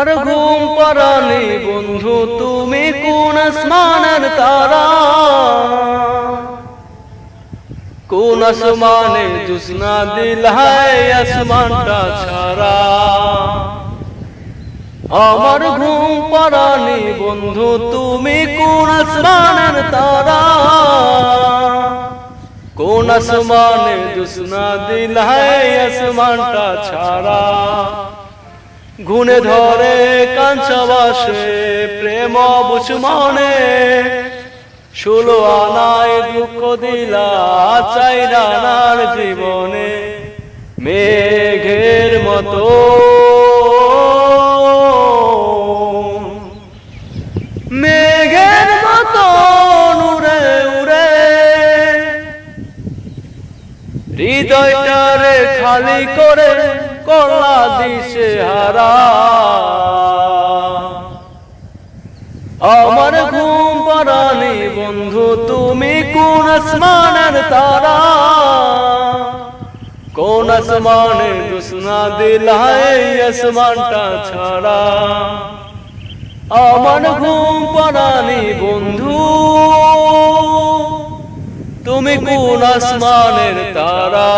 আর ঘুম পারানি বন্ধু, তুমি কোন আসমানের তারা? কোন আসমানে জুসনা দিল, হায় আসমানটা ছাড়া? আমার ঘুম পারানি বন্ধু, তুমি কোন আসমানের তারা? কোন আসমানে জুসনা দিল, হায় আসমানটা ছাড়া? গুনে ধরে কাঞ্চবাসে প্রেম বুঝমনে ষোলো আনায় দুঃখ দিলা চাই চাইরানার জীবনে। মেঘের মতো। মেঘের মতো উড়ে উড়ে। হৃদয়টারে খালি করে কলা দিশে হারা। আমার ঘুম পারানি বন্ধু, তুমি কোন আসমানের তারা? কোন আসমানে দুসনা দিলাই আসমানটা ছাড়া? আমার ঘুম পারানি বন্ধু, তুমি কোন আসমানের তারা?